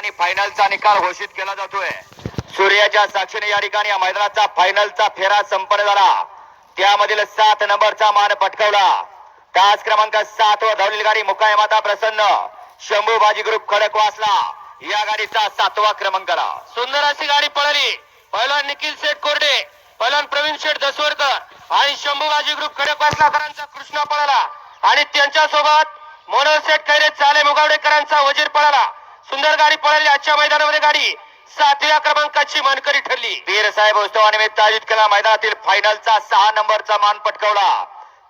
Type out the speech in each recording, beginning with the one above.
ठिकाणी फायनलचा निकाल घोषित केला जातोय. सूर्याच्या साक्षीने या ठिकाणी या मैदानाचा फायनलचा फेरा संपन्न झाला. त्यामधील सात नंबरचा मान पटकवला. तास क्रमांक सात वर धावलेली गाडी मुकाय माता प्रसन्न. शंभू बाजी ग्रुप खडक वाचला या गाडीचा सातवा क्रमांक आला सुंदर अशी गाडी पळाली. पहिला निखिल शेठ कोरडे पहिला प्रवीण शेठ दसवरकर आणि शंभू बाजी ग्रुप खडक वासलाकरांचा कृष्णा पळाला. आणि त्यांच्यासोबत मनोहर शेठ खैरे चाले मुगावडेकरांचा वजीर पळाला. सुंदर गाडी पळाली आजच्या मैदानामध्ये गाडी. सातव्या क्रमांकाची मानकरी ठरली. वीर साहेब उत्सवानिमित्त आयोजित केला मैदानातील फायनलचा सहा नंबरचा मान पटकावला.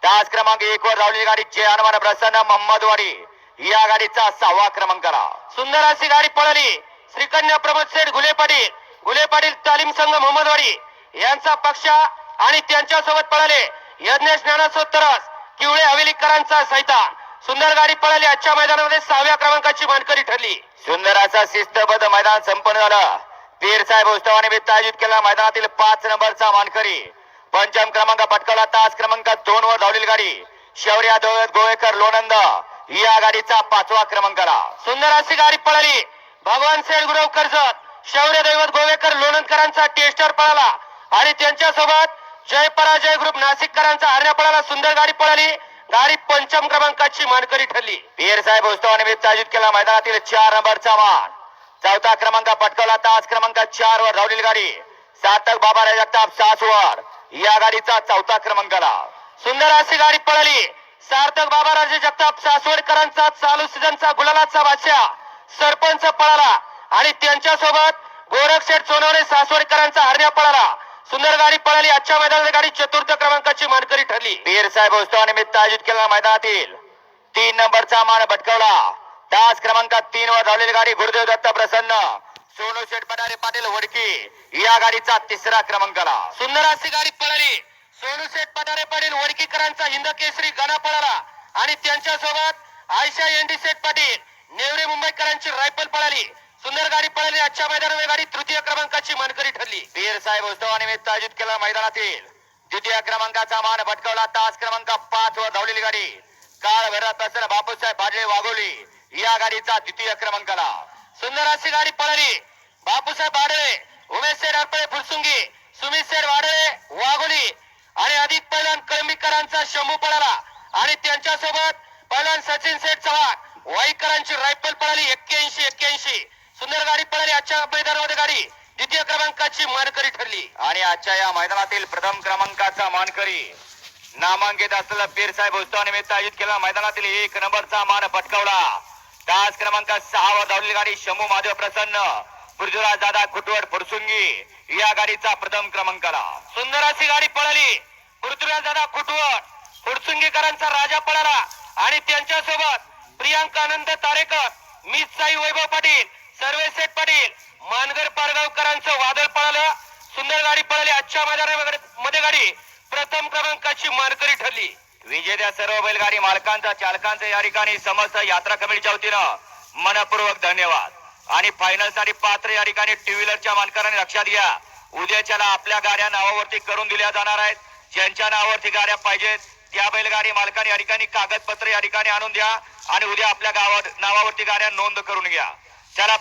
तास क्रमांक एक वर धावलेली गाडी जय हनुमान प्रसन्न मोहम्मदवाडी या गाडीचा सहावा क्रमांकाला सुंदर अशी गाडी पळाली. श्रीकन्या प्रमोद शेठ घुले पाटील घुले पाटील तालीम संघ मोहम्मदवाडी यांचा पक्ष आणि त्यांच्यासोबत पळाले. यज्ञेश ज्ञानासो तरस. किवळे हवेलीकरांचा सहिता सुंदर गाडी पळाली. आजच्या मैदानामध्ये सहाव्या क्रमांकाची मानकरी ठरली. सुंदर असा शिस्तबद्ध मैदान संपन्न झालं. पीर साहेब उत्सवानिमित्त आयोजित केला मैदानातील पाच नंबरचा मानकरी. पंचम क्रमांक पटकावला. तास क्रमांक दोन वर धावलेली गाडी. शौर्या गोवेकर लोणंद. या गाडीचा पाचवा क्रमांकाला. सुंदर अशी गाडी पळाली. भगवान शेठ गुरव कर्जत शौर्य दैवत गोवेकर लोणंदकरांचा टेस्टर पळाला. आणि त्यांच्यासोबत जय पराजय ग्रुप नाशिककरांचा हरण्या पळाला. सुंदर गाडी पळाली. गाडी पंचम क्रमांकाची मानकरी ठरली. पीर साहेब उत्सवानिमित्त आयोजित केला मैदानातील चार नंबरचा मान. चौथा क्रमांक पटकावला तास क्रमांक चार वर धावलेली गाडी सातक बाबाराय जगताप सासवर या गाडीचा चौथा क्रमांकाला. सुंदर अशी गाडी पळाली. सार्थक बाबाराजे जगताप सासवडकरांचा चालू सीझनचा गुलालाचा बादशाह. सरपंच पळाला आणि त्यांच्यासोबत गोरखशेठ सोनवणे सासवडकरांचा हरण्या पळाला. सुंदर गाडी पळाली. आजच्या मैदानात गाडी चतुर्थ क्रमांकाची मानकरी ठरली. पीर साहेब उत्सवानिमित्त आयोजित केला मैदानातील तीन नंबरचा मान पटकावला तास क्रमांक तीन वर धावलेली गाडी गुरुदेव दत्त प्रसन्न. सोनू शेठ पठारे पाटील वडकी या गाडीचा तिसरा क्रमांकाला सुंदर अशी गाडी पळाली. सोनू शेठ पठारे पाटील वडकीकरांचा हिंद केसरी गाणा पळाला. आणि त्यांच्यासोबत आयशा एनडी शेठ पाटील नेवरे मुंबईकरांची रायफल पळाली. सुंदर गाडी पळाली. आजच्या मैदानामध्ये गाडी तृतीय क्रमांकाची मानकरी ठरली. पीर साहेब उत्सवानिमित्त आयोजित केला मैदानातील द्वितीय क्रमांकाचा मान पटकावला तास क्रमांक पाच वर धावलेली गाडी. काळ भैरव प्रसन्न बापूसाहेब भाडळे वाघोली या गाडीचा द्वितीय क्रमांकाला. सुंदर अशी गाडी पळाली. बापूसाहेब वाडळे उमेश शेठ अडपळे फुरसुंगी सुमित शेठ वाडळे वाघोली आणि अधिक पैलवान कळंबीकरांचा शंभू पळाला. आणि त्यांच्यासोबत पैलवान सचिन शेठ चव्हाण वाईकरांची रायफल पळाली. एक्क्याऐंशी एक्क्याऐंशी. सुंदर गाडी पळाली आजच्या मैदानामध्ये गाडी. द्वितीय क्रमांकाची मानकरी ठरली. आणि आजच्या या मैदानातील प्रथम क्रमांकाचा मानकरी नामांकित असलेला पीर साहेब उत्सवानिमित्त आयोजित केला. मैदानातील एक नंबरचा मान पटकावला. तास क्रमांक सहा वर धावलेली गाडी शंभू महादेव प्रसन्न पृथ्वीराज दादा खुटवड फुरसुंगी या गाडीचा प्रथम क्रमांकाला. सुंदर अशी गाडी पळाली. पृथ्वीराज दादा खुटवट फुडसुंगीकरांचा राजा पळाला. आणि त्यांच्यासोबत प्रियांक आनंद तारेकर मिस साई वैभव पाटील सर्वे सेठ पाटील मानगर पारगावकरांचं वादळ पळालं सुंदर गाडी पळाली आजच्या मैदानामध्ये गाडी. प्रथम क्रमांकाची मानकरी ठरली. विजेत्या सर्व बैलगाडी मालकांचा चालकांचा या ठिकाणी समस्त यात्रा कमिटीच्या वतीनं मनपूर्वक धन्यवाद. आणि फायनलसाठी पात्र या ठिकाणी टू व्हीलरच्या मानकरांनी लक्षात घ्या उद्याच्याला आपल्या गाड्या नावावरती करून दिल्या जाणार आहेत. ज्यांच्या नावावरती गाड्या पाहिजेत त्या बैलगाडी मालकांनी या ठिकाणी कागदपत्र या ठिकाणी आणून द्या आणि उद्या आपल्या गावात नावावरती गाड्या नोंद करून घ्या. चला